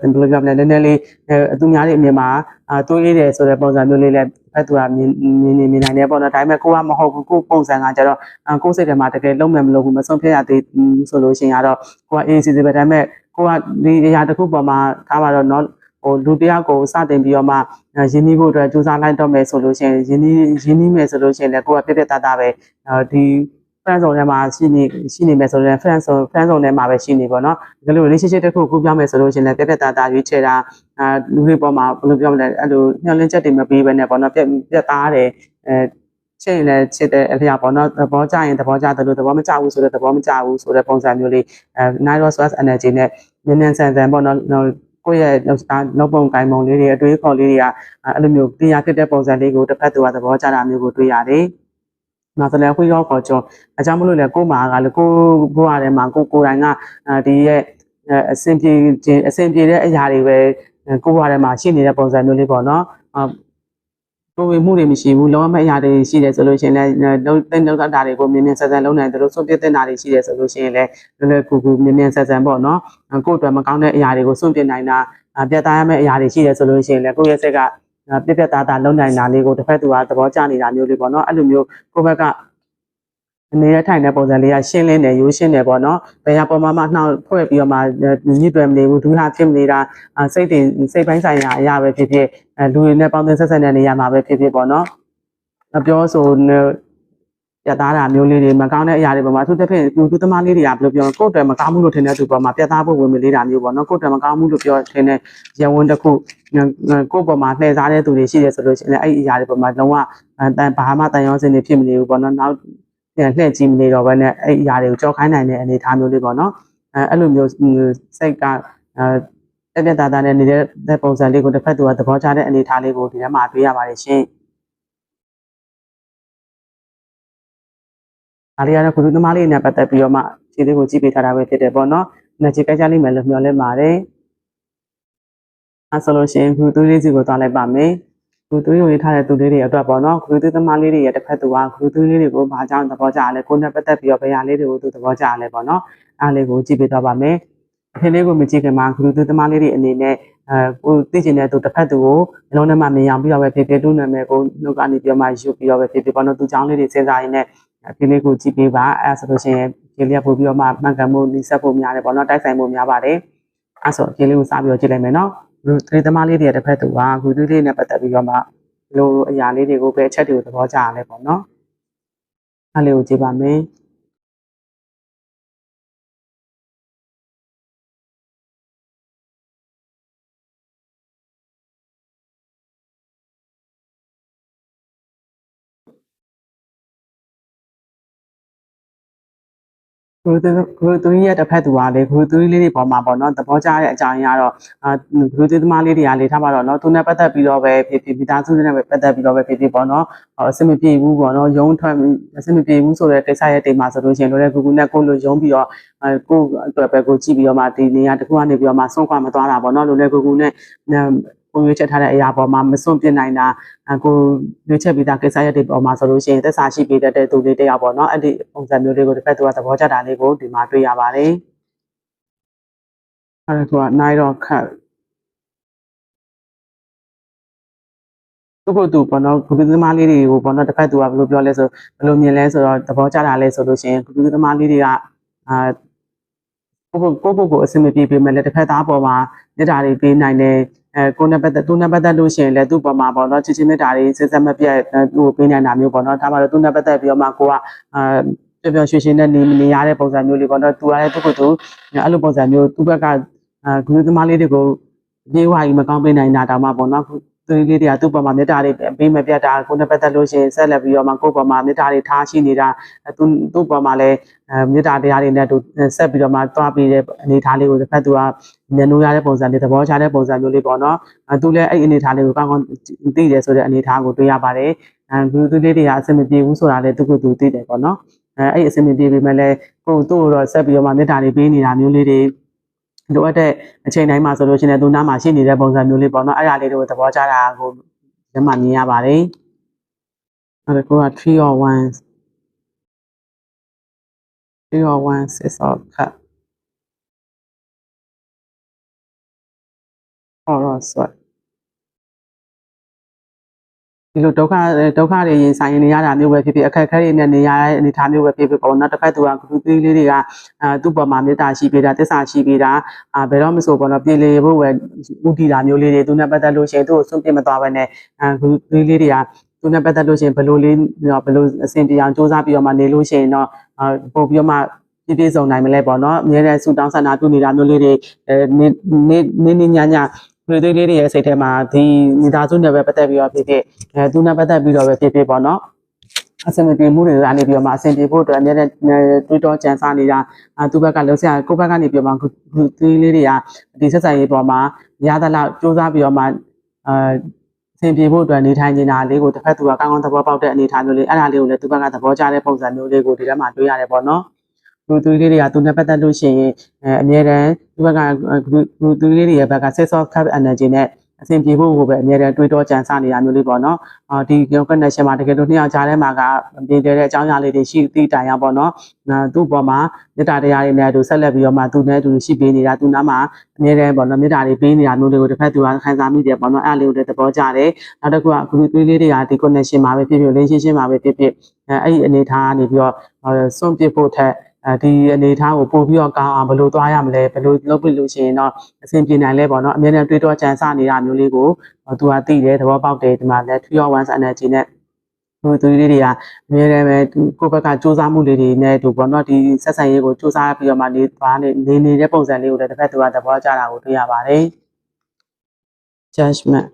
ဘယ်လိုပြောမလဲနည်းနည်းလေးအသူများလေးအမြင်မှာအတွေးအေးတယ်ဆိုတဲ့ပုံစံမျိုးလေးလည်းဖက်သူကမြင်မြင်နေမြင်နိုင်တယ်ပေါ့နော်ဒါပေမဲ့ကိုကမဟုတ်ဘူးကိုပုံစံကကြတော့ကိုစိတ်ထဲမှာတကယ်လုံးမယ်မလုပ်ဘူးမဆုံးဖြတ်ရသေးဆိုလို့ရှိရင်ကတော့ကိုကအေးစီစီပဲဒါပေမဲ့ကိုကဒီအရာတစ်ခုပေါ်မှာထားပါတော့เนาะဟိုလူတယောက်ကိုစတင်ပြီးတော့မှရင်းနှီးဖို့အတွက်ကြိုးစားလိုက်တော့မယ်ဆိုလို့ရှိရင်ရင်းနှီးရင်းနှီးမယ်ဆိုလို့ရှိရင်လည်းကိုကပြပြတတ်တာပဲဒီ friend zone ထဲမှာရှိနေရှိနေမယ်ဆိုရင် friend zone friend zone ထဲမှာပဲရှိနေပေါ့နော်ဒီလို relationship တစ်ခုကိုပြောင်းမယ်ဆိုလို့ရှိရင်လည်းပြပြတာတာရွေးချယ်တာအာလူတွေပေါ်မှာဘယ်လိုပြောမလဲအဲ့လိုညှော်လင်းချက်တွေမပေးဘဲနဲ့ပေါ့နော်ပြပြသားတယ်အဲချစ်ရင်လည်းချစ်တဲ့အရာပေါ့နော်သဘောကျရင်သဘောကျတယ်လို့သဘောမကျဘူးဆိုတော့သဘောမကျဘူးဆိုတဲ့ပုံစံမျိုးလေးအဲ night source energy နဲ့မြန်မြန်ဆန်ဆန်ပေါ့နော်ကိုယ့်ရဲ့နောက်ပုံကိုင်ပုံလေးတွေအတွေးခေါ်လေးတွေကအဲ့လိုမျိုးတရားဖြစ်တဲ့ပုံစံလေးကိုတစ်ဖက်သူကသဘောကျတာမျိုးကိုတွေ့ရတယ်။ နောက်ဆိုလည်းခွေးရောခေါ်ကြောအကြောင်းမလို့လေကိုမာကလည်းကိုဘွားထဲမှာကိုကိုယ်တိုင်ကဒီရဲ့အဆင်ပြေခြင်းအဆင်ပြေတဲ့အရာတွေပဲကိုဘွားထဲမှာရှိနေတဲ့ပုံစံမျိုးလေးပေါ့နော်။ကိုဝေမှုတွေမရှိဘူးလောမအရာတွေရှိတယ်ဆိုလို့ရှိရင်လည်းလုံးသိလုံးတာတွေကိုမြင်မြင်ဆန်ဆန်လုံးနိုင်တယ်လို့ဆုံးပြတဲ့တာတွေရှိတယ်ဆိုလို့ရှိရင်လည်းလွယ်လွယ်ကူကူမြင်မြင်ဆန်ဆန်ပေါ့နော်ကိုယ့်အတွက်မကောင်းတဲ့အရာတွေကိုဆုံးပြနိုင်တာပြတ်သားရမယ့်အရာတွေရှိတယ်ဆိုလို့ရှိရင်လည်းကိုယ့်ရဲ့စိတ်က ပြပြသားသားလုံနိုင်တာလေးကိုတစ်ဖက်သူကသဘောကျနေတာမျိုးလေးပေါ့နော်အဲ့လိုမျိုးကိုယ့်ဘက်ကအနေနဲ့ထိုင်တဲ့ပုံစံလေးကရှင်းလင်းတယ်ရိုးရှင်းတယ်ပေါ့နော်ဘယ်ဟာပေါ်မှာမှနှောက်ဖွဲ့ပြီးတော့မှညှိတွယ်မနေဘူးဒူးလာဖြစ်နေတာစိတ်တင်စိတ်ပိုင်းဆိုင်ရာအရာပဲဖြစ်ဖြစ်လူတွေနဲ့ပေါင်းသင်းဆက်ဆက်တဲ့နေရာမှာပဲဖြစ်ဖြစ်ပေါ့နော်ပြောဆို ပြတ်သားတာမျိုးလေးတွေမကောင်းတဲ့အရာတွေပေါ်မှာသူတစ်ဖက်သူသူသမားလေးတွေကဘယ်လိုပြောကိုယ့်အတွက်မကောင်းဘူးလို့ထင်တဲ့သူပေါ်မှာပြတ်သားဖို့ဝင်မလေးတာမျိုးပေါ့နော်ကိုယ့်အတွက်မကောင်းဘူးလို့ပြောထင်တဲ့ရန်ဝန်တစ်ခုကိုယ့်ပေါ်မှာလှည့်စားတဲ့သူတွေရှိတယ်ဆိုလို့ရှိရင်အဲ့ဒီအရာတွေပေါ်မှာလုံးဝတန်ဘာမှတန်ရောစင်တွေဖြစ်မနေဘူးပေါ့နော်နောက်ပြန်လှည့်ကြည့်မနေတော့ဘဲနဲ့အဲ့ဒီအရာတွေကိုကြောက်ခိုင်းနိုင်တဲ့အနေအထားမျိုးလေးပေါ့နော်အဲအဲ့လိုမျိုးစိတ်ကအဲပြပြသားသားနဲ့နေတဲ့ပုံစံလေးကိုတစ်ဖက်သူကသဘောကျတဲ့အနေအထားလေးကိုဒီထဲမှာတွေ့ရပါတယ်ရှင်။ ဒါလေးကတော့ဂရုသမားလေးနဲ့ပတ်သက်ပြီးတော့မှခြေလေးကိုကြည့်ပေးထားတာပဲဖြစ်တယ်ပေါ့နော်။နာကျင်ကြိုက်ကြလိမ့်မယ်လို့မျှော်လင့်ပါတယ်။အဲဆိုလို့ရှိရင်ဂရုသွေးလေးစီကိုသွားလိုက်ပါမယ်။ဂရုသွေးကိုရေးထားတဲ့သူလေးတွေအတွက်ပေါ့နော်။ဂရုသွေးသမားလေးတွေရဲ့တစ်ဖက်သူကဂရုသွေးလေးတွေကိုဘာကြောင့်သဘောကျလဲကိုနဲ့ပတ်သက်ပြီးတော့ဘယ်ဟာလေးတွေကိုသူသဘောကျလဲပေါ့နော်။အားလေးကိုကြည့်ပေးသွားပါမယ်။အခင်းလေးကိုမကြည့်ခင်မှာဂရုသွေးသမားလေးတွေအနေနဲ့အဲကိုသိကျင်တဲ့သူတစ်ဖက်သူကိုအလုံးနဲ့မှမြင်အောင်ပြီးတော့ပဲဖြစ်ဖြစ်သူ့နာမည်ကိုနှုတ်ကနေပြောမှယူပြီးတော့ပဲဖြစ်ဖြစ်ပေါ့နော်။သူကြောင့်လေးတွေစဉ်းစားရင်းနဲ့ အဖေလေးကိုကြည့်ပေးပါအဲဆိုလို့ရှိရင်ဒီလေးကပို့ပြီးတော့မှမှန်ကန်မှုနှိစက်ဖို့များတယ်ပေါ့နော်တိုက်ဆိုင်မှုများပါတယ်အဲဆိုဒီလေးကိုစားပြီးတော့ကြည့်လိုက်မယ်နော်ဒီသတိသမားလေးတွေတစ်ဖက်သူကခုသွေးလေးနဲ့ပတ်သက်ပြီးတော့မှဒီလိုအရာလေးတွေကိုပဲအချက်တွေကိုသဘောကျရလဲပေါ့နော်အဲလေးကိုကြည့်ပါမယ် ဂရုသွေးဂရုသွေးရဲ့တစ်ဖက်သူကလေဂရုသွေးလေးတွေပေါ်မှာပေါ့နော်သဘောကျတဲ့အကြောင်းအရာတော့အာဂရုသွေးသမားလေးတွေကလေထားပါတော့နော်သူနဲ့ပတ်သက်ပြီးတော့ပဲဖြစ်ဖြစ်မိသားစုနဲ့ပဲပတ်သက်ပြီးတော့ပဲဖြစ်ဖြစ်ပေါ့နော်အဆင်မပြေဘူးပေါ့နော်ရုံးထွက်အဆင်မပြေဘူးဆိုတဲ့ကိစ္စရဲ့တိမ်မှာဆိုလို့ရှိရင်လည်းကူကူနဲ့ကိုလိုရုံးပြီးတော့အဲကိုအတွက်ပဲကိုကြည့်ပြီးတော့မှဒီနေရာတစ်ခုကနေပြီးတော့မှဆုံးခွာမသွားတာပေါ့နော်လိုလေကူကူနဲ့ ကိုရွေးချက်ထားတဲ့အရာပေါ်မှာမစွန့်ပြစ်နိုင်တာကိုရွေးချက်ပြီးသားကိစ္စရပ်တွေပေါ်မှာဆိုလို့ရှိရင်သက်စာရှိပေးတဲ့သူလေးတယောက်ပေါ့နော်အဲ့ဒီပုံစံမျိုးလေးကိုတစ်ဖက်သူကသဘောကျတာလေးကိုဒီမှာတွေ့ရပါတယ်အဲ့ဒါကနိုင်တော့ခတ်သူ့ကိုသူပေါ့နော်ဂုဏ်သမားလေးတွေကိုပေါ့နော်တစ်ဖက်သူကဘယ်လိုပြောလဲဆိုဘယ်လိုမြင်လဲဆိုတော့သဘောကျတာလဲဆိုလို့ရှိရင်ဂုဏ်သမားလေးတွေကအာကိုကိုကိုကိုအဆင်မပြေပေမဲ့လည်းတစ်ဖက်သားပေါ်မှာမြတ်တာတွေပေးနိုင်တယ် အဲကိုနဲ့ပတ်သက်သူနဲ့ပတ်သက်လို့ရှိရင်လည်းသူ့ပေါ်မှာပေါ့နော်ချစ်ချင်းမြတ်တာတွေစစ်ဆက်မပြတ်သူ့ကိုပေးနိုင်တာမျိုးပေါ့နော်ဒါမှတော့သူနဲ့ပတ်သက်ပြီးတော့မှကိုကအာပျော်ပျော်ရွှင်ရွှင်နဲ့နေနေရတဲ့ပုံစံမျိုးလေးပေါ့နော်သူကလည်းသူ့ကိုယ်သူအဲ့လိုပုံစံမျိုးသူ့ဘက်ကအာဂရုသမားလေးတွေကိုပြေးဝါကြီးမကောင်းပေးနိုင်တာတောင်မှပေါ့နော် သူလေးတွေကသူ့ပေါ်မှာမေတ္တာတွေပေးမပြတ်တာကိုနဲ့ပတ်သက်လို့ရှိရင်ဆက်လက်ပြီးတော့မှကိုယ့်ပေါ်မှာမေတ္တာတွေထားရှိနေတာသူသူ့ပေါ်မှာလည်းအဲမေတ္တာတရားတွေနဲ့သူဆက်ပြီးတော့မှတွားပြီးတဲ့အနေအထားလေးကိုတစ်ဖက်သူကမျက်နှာရတဲ့ပုံစံလေးသဘောချတဲ့ပုံစံမျိုးလေးပေါ့နော်အဲသူလည်းအဲ့အနေအထားလေးကိုကောင်းကောင်းသိတယ်ဆိုတဲ့အနေအထားကိုတွေ့ရပါတယ်အဲသူလေးတွေကအဆင်မပြေဘူးဆိုတာလည်းသူကသူသိတယ်ပေါ့နော်အဲအဲ့အဆင်မပြေပေမဲ့လည်းကိုသူ့ကိုတော့ဆက်ပြီးတော့မှမေတ္တာတွေပေးနေတာမျိုးလေးတွေ လိုအပ်တဲ့အချိန်တိုင်းမှာဆိုလို့ရှိရင်သူနားမှာရှိနေတဲ့ပုံစံမျိုးလေးပေါ့နော်အဲ့ဒါလေးတွေကိုသဘောကျတာကိုဒီမှာမြင်ရပါတယ်အဲ့ဒါက3 or 1 3 or 1 6 or cut or sweat ဒီလိုဒုက္ခဒုက္ခတွေရင်ဆိုင်နေရတာမျိုးပဲဖြစ်ဖြစ်အခက်အခဲတွေနဲ့နေရတဲ့အနေအထားမျိုးပဲဖြစ်ဖြစ်ပေါ့နော်တစ်ဖက်သူကဂရုသေးလေးတွေကအာသူ့ပေါ်မှာမေတ္တာရှိပေးတာတစ္ဆာရှိပေးတာအာဘယ်တော့မဆိုပေါ့နော်ပြေလေဖို့ပဲဥတီတာမျိုးလေးတွေသူနဲ့ပတ်သက်လို့ရှိရင်သူ့ကိုစွန့်ပစ်မသွားဘဲနဲ့အာဂရုသေးလေးတွေကသူနဲ့ပတ်သက်လို့ရှိရင်ဘယ်လိုလေးဘယ်လိုအဆင်ပြေအောင်စူးစမ်းပြီးတော့မှနေလို့ရှိရင်တော့အာပို့ပြီးတော့မှပြည့်ပြည့်စုံနိုင်မလဲပေါ့နော်အများနဲ့ဆူတောင်းဆန္ဒပြုနေတာမျိုးလေးတွေအဲနေနေနေညည လူသေးလေးတွေရဲ့စိတ်ထဲမှာဒီမိသားစုနဲ့ပဲပတ်သက်ပြီးတော့ဖြစ်ဖြစ်အဲသူနဲ့ပတ်သက်ပြီးတော့ပဲဖြစ်ဖြစ်ပေါ့နော်အဆင်မပြေမှုတွေကနေပြီးတော့မှအဆင်ပြေဖို့အတွက်အများနဲ့တွေးတောကြံစားနေတာအဲသူဘက်ကလုံးဆရာကိုဘက်ကနေပြီးတော့မှလူသေးလေးတွေကဒီဆက်ဆံရေးပေါ်မှာရသလောက်စူးစမ်းပြီးတော့မှအဲဆင်ပြေဖို့အတွက်နေထိုင်နေတာလေးကိုတစ်ဖက်သူကကောင်းကောင်းသဘောပေါက်တဲ့အနေအထားမျိုးလေးအဲ့ဒါလေးကိုလည်းသူဘက်ကသဘောကျတဲ့ပုံစံမျိုးလေးကိုဒီထဲမှာတွေ့ရတယ်ပေါ့နော် လူသွေးလေးတွေကသူနဲ့ပတ်သက်လို့ရှိရင်အဲအမြဲတမ်းသူဘက်ကလူသွေးလေးတွေရဲ့ဘက်က sex of cup energy နဲ့အဆင်ပြေဖို့ကိုပဲအများအားတွေးတောကြံစနေတာမျိုးလေးပေါ့နော်။အာဒီ connection မှာတကယ်လို့နှစ်ယောက်ကြားထဲမှာကပြင်ပြတဲ့အကြောင်းအရာလေးတွေရှိသိတိုင်အောင်ပေါ့နော်။အာသူ့ပေါ်မှာမေတ္တာတရားတွေနဲ့သူဆက်လက်ပြီးတော့မှသူနဲ့သူရှိပေးနေတာသူနားမှာအများအားပေါ့နော်မေတ္တာတွေပေးနေတာမျိုးလေးကိုတစ်ဖက်သူကခံစားမိတယ်ပေါ့နော်။အဲ့လေးကိုလည်းသဘောကျတယ်။နောက်တစ်ခုကဂရုသွေးလေးတွေကဒီ connection မှာပဲဖြစ်ဖြစ် relationship မှာပဲဖြစ်ဖြစ်အဲအဲ့ဒီအနေထားကနေပြီးတော့စွန့်ပစ်ဖို့ထက် အဲဒီအနေအထားကိုပို့ပြီးတော့ကောင်းအောင်ဘယ်လိုသွားရမလဲဘယ်လိုလုပ်ပြလို့ရှိရင်တော့အဆင်ပြေနိုင်လဲပေါ့နော်အများနဲ့တွေးတောကြံစနေတာမျိုးလေးကိုသူကသိတယ်သဘောပေါက်တယ်ဒီမှာလည်း3 hours energy နဲ့ဟိုသူလေးတွေကအများတမ်းပဲသူကိုယ့်ဘက်ကစူးစမ်းမှုလေးတွေနဲ့သူပေါ့နော်ဒီဆက်ဆံရေးကိုစူးစမ်းပြီးတော့မှနေသွားနေနေနေတဲ့ပုံစံလေးကိုလည်းတစ်ဖက်သူကသဘောကျတာကိုတွေ့ရပါတယ် judgment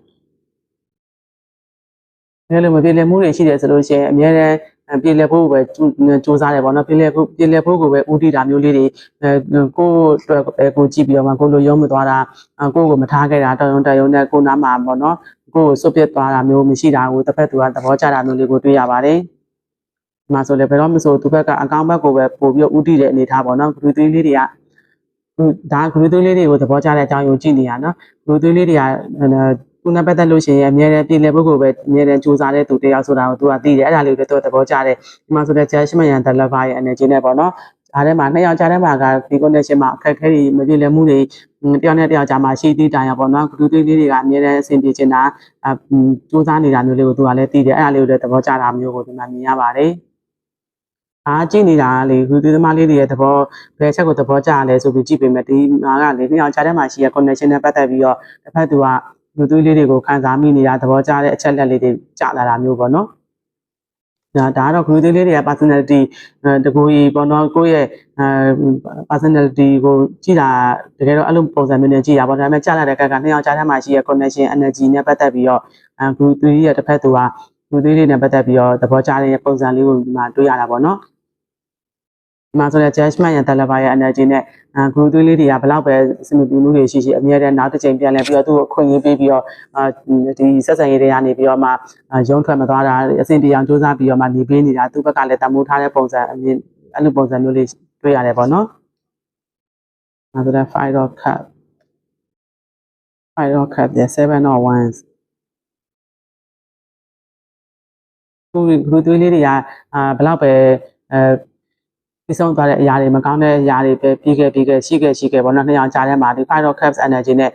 အဲလိုမပြေလည်မှုတွေရှိတယ်ဆိုလို့ရှိရင်အများတမ်း ပြေလည်ဖို့ပဲစူးစမ်းတယ်ပေါ့နော်ပြေလည်ဖို့ပြေလည်ဖို့ကိုပဲဦးတည်တာမျိုးလေးတွေအဲကိုယ့်အတွက်ပဲကိုကြည့်ပြီးတော့မှကိုလိုရုံးမသွားတာကိုယ့်ကိုမထားခဲ့တာတောင်းရုံတရုံနဲ့ကိုနားမှာပေါ့နော်ကိုယ်ကိုစွတ်ပြစ်သွားတာမျိုးမရှိတာကိုတစ်ဖက်သူကသဘောကျတာမျိုးလေးကိုတွေ့ရပါတယ်ဒီမှာဆိုလည်းဘယ်တော့မဆိုသူဘက်ကအကောင့်ဘက်ကိုပဲပို့ပြီးဦးတည်တဲ့အနေထားပေါ့နော်ဂရုသွေးလေးတွေကဒါဂရုသွေးလေးတွေကိုသဘောကျတဲ့အကြောင်းကိုကြည့်နေရနော်ဂရုသွေးလေးတွေက ခုနပတ်သက်လို့ရှိရင်အများနဲ့ပြည်လည်ဖို့ကိုပဲအများနဲ့စူးစမ်းတဲ့သူတယောက်ဆိုတာကိုသူကသိတယ်အဲ့ဒါလေးကိုလည်းသူကသဘောကျတယ်ဒီမှာဆိုတဲ့ judgment ရန် deliver ရဲ့ energy နဲ့ပေါ့နော်ဒါထဲမှာနှစ်ယောက်ကြားထဲမှာကဒီ connection မှာအခက်အခဲတွေမပြေလည်မှုတွေတယောက်နဲ့တယောက်ကြားမှာရှိသေးတိုင်ရပေါ့နော်ဂရုသွေးလေးတွေကအများနဲ့အဆင်ပြေချင်တာအစူးစမ်းနေတာမျိုးလေးကိုသူကလည်းသိတယ်အဲ့ဒါလေးကိုလည်းသဘောကျတာမျိုးကိုဒီမှာမြင်ရပါတယ်အားကြည့်နေတာလေဟူသူသမားလေးတွေရဲ့သဘောဘယ်ချက်ကိုသဘောကျရလဲဆိုပြီးကြည့်ပေးမယ်ဒီမှာကလေနှစ်ယောက်ကြားထဲမှာရှိရ connection နဲ့ပတ်သက်ပြီးတော့တစ်ဖက်သူက လူသွေးလေးတွေကိုခံစားမိနေတာသဘောကျတဲ့အချက်လက်လေးတွေကြာလာတာမျိုးပေါ့နော်ဒါဒါကတော့ group သေးလေးတွေက personality တကူကြီးပေါ့နော်ကိုယ့်ရဲ့အဲ personality ကိုကြည့်တာတကယ်တော့အဲ့လိုပုံစံမျိုးနဲ့ကြည့်ရပါတော့ဒါပေမဲ့ကြာလာတဲ့ကက်ကနှစ်ယောက်ကြားထဲမှာရှိရဲ့ connection energy နဲ့ပတ်သက်ပြီးတော့အဲ group သေးရဲ့တစ်ဖက်သူက group သေးလေးနဲ့ပတ်သက်ပြီးတော့သဘောကျတဲ့ပုံစံလေးကိုဒီမှာတွေ့ရတာပေါ့နော်ဒီ မှာဆိုတဲ့ judgment ရ developer ရဲ့ energy နဲ့အဲ group သွေးလေးတွေကဘလောက်ပဲစမပြမှုတွေရှိရှိအမြဲတမ်းနောက်တစ်ချိန်ပြန်လဲပြီးတော့သူ့ကိုအခွင့်အရေးပေးပြီးတော့အာဒီဆက်ဆံရေးတွေကနေပြီးတော့မှရုံးထွက်မသွားတာအဆင်ပြေအောင်စူးစမ်းပြီးတော့မှနေပေးနေတာသူ့ဘက်ကလည်းတမိုးထားတဲ့ပုံစံအမြင်အဲ့လိုပုံစံမျိုးလေးတွေ့ရတယ်ပေါ့နော်အဲဒါ five of cup five of cup ရဲ့7 of wands သူဂရုသွေးလေးတွေကအာဘလောက်ပဲအဲ ပြီးဆုံးသွားတဲ့အရာတွေမကောင်းတဲ့အရာတွေပဲပြီးခဲ့ပြီးခဲ့ရှိခဲ့ရှိခဲ့ပေါ့နော်နှစ်ယောက်ကြားထဲမှာဒီ five of cups energy နဲ့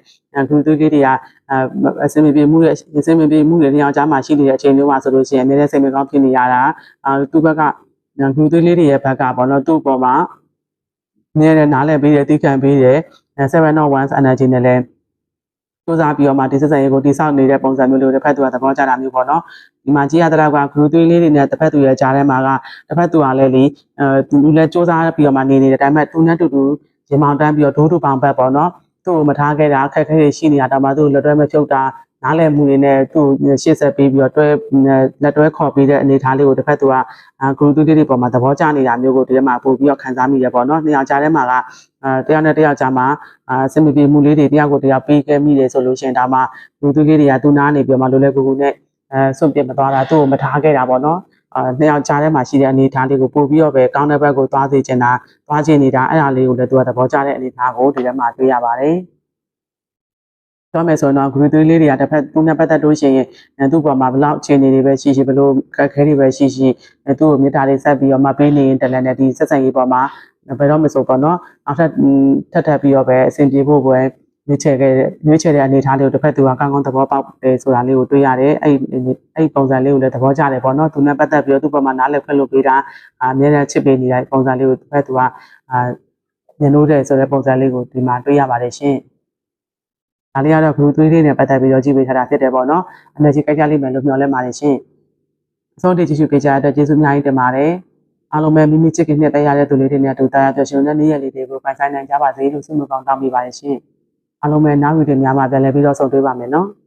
ဂရုသွေးလေးတွေကအစင်မပြေမှုရဲ့အစင်မပြေမှုတွေနှစ်ယောက်ကြားမှာရှိနေတဲ့အချိန်မျိုးမှာဆိုလို့ရှိရင်အများနဲ့စိတ်မကောင်းဖြစ်နေရတာအာသူ့ဘက်ကဂရုသွေးလေးတွေရဲ့ဘက်ကပေါ့နော်သူ့ပေါ်မှာနည်းနည်းနားလည်ပေးတယ်တိခံပေးတယ်7 of wands energy နဲ့လည်းစူးစမ်းပြီးတော့မှဒီဆက်ဆံရေးကိုတိဆောက်နေတဲ့ပုံစံမျိုးလေးတစ်ဖက်သူကသဘောကျတာမျိုးပေါ့နော် ဒီမှာကြည့်ရတဲ့တော့ကဂရုသွေးလေးတွေနဲ့တစ်ဖက်သူရဲ့ကြားထဲမှာကတစ်ဖက်သူကလည်းလေအဲသူလည်းစူးစမ်းပြီးတော့မှနေနေတယ်ဒါပေမဲ့သူနဲ့တူတူရေမောင်တန်းပြီးတော့ဒိုးတူပေါင်ဘက်ပေါ့နော်သူ့ကိုမထားခဲ့တာအခက်အခဲတွေရှိနေတာတော့မှသူ့လက်တွဲမဖြုတ်တာနားလည်မှုတွေနဲ့သူ့ရှေ့ဆက်ပေးပြီးတော့တွဲလက်တွဲခေါ်ပြီးတဲ့အနေအထားလေးကိုတစ်ဖက်သူကဂရုသွေးလေးတွေပေါ်မှာသဘောကျနေတာမျိုးကိုဒီထဲမှာပို့ပြီးတော့ခံစားမိရပေါ့နော်နှစ်ယောက်ကြားထဲမှာကအဲတယောက်နဲ့တယောက်ကြားမှာအာစင်မပြေမှုလေးတွေတယောက်ကိုတယောက်ပေးခဲ့မိတယ်ဆိုလို့ရှိရင်ဒါမှဂရုသွေးလေးတွေကသူနားနေပြီးတော့မှလိုလဲကူကူနဲ့ အဲစွန့်ပစ်မသွားတာသူ့ကိုမထားခဲ့တာပေါ့နော်အာနှစ်ယောက်ကြားထဲမှာရှိတဲ့အနေအထားလေးကိုပို့ပြီးတော့ပဲကောင်းတဲ့ဘက်ကိုသွားစေချင်တာသွားချင်နေတာအဲ့ဒါလေးကိုလည်းသူကသဘောကျတဲ့အနေအထားကိုဒီထဲမှာတွေ့ရပါတယ်ပြောမယ်ဆိုရင်တော့ group သွေးလေးတွေကတစ်ဖက်သူနဲ့ပတ်သက်လို့ရှိရင်အဲသူ့ပေါ်မှာဘလောက်အခြေအနေတွေပဲရှိရှိဘလို့ခက်ခဲတွေပဲရှိရှိအဲသူ့ကိုမေတ္တာလေးဆက်ပြီးတော့မှပေးနေရင်တလည်းနဲ့ဒီဆက်ဆံရေးပေါ်မှာဘယ်တော့မဆိုပေါ့နော်နောက်ထပ်ထပ်ထပ်ပြီးတော့ပဲအဆင်ပြေဖို့ပဲ ရွေးချယ်ခဲ့ရွေးချယ်တဲ့အနေအထားလေးကိုတစ်ဖက်သူကကောင်းကောင်းသဘောပေါက်တယ်ဆိုတာလေးကိုတွေ့ရတယ်အဲ့အဲ့ပုံစံလေးကိုလည်းသဘောကျတယ်ပေါ့နော်သူနဲ့ပတ်သက်ပြီးတော့သူ့ဘက်မှာနားလည်ခွင့်လုပ်ပေးတာအများနဲ့ချစ်ပေးနေတဲ့ပုံစံလေးကိုတစ်ဖက်သူကအာညှိနှိုးတယ်ဆိုတဲ့ပုံစံလေးကိုဒီမှာတွေ့ရပါတယ်ရှင်ဒါလေးကတော့ group သွေးလေးနဲ့ပတ်သက်ပြီးတော့ကြည့်ပေးထားတာဖြစ်တယ်ပေါ့နော်။ energy ကြိုက်ကြလိမ့်မယ်လို့မျှော်လင့်ပါတယ်ရှင်။အဆုံးထိကြည့်ရှုပေးကြတဲ့အတွက်ကျေးဇူးအများကြီးတင်ပါတယ်။အားလုံးပဲမိမိချစ်ခင်နဲ့တရားရတဲ့သူလေးတွေနဲ့အတူတရားပြောရှင်တဲ့နေ့ရက်လေးတွေကိုပိုင်ဆိုင်နိုင်ကြပါစေလို့ဆုမကောင်းတောင်းပေးပါတယ်ရှင်။ အားလုံးပဲနောက်ဗီဒီယိုများမှာပြန်လည်ပြီးတော့ဆုံတွေ့ပါမယ်နော်။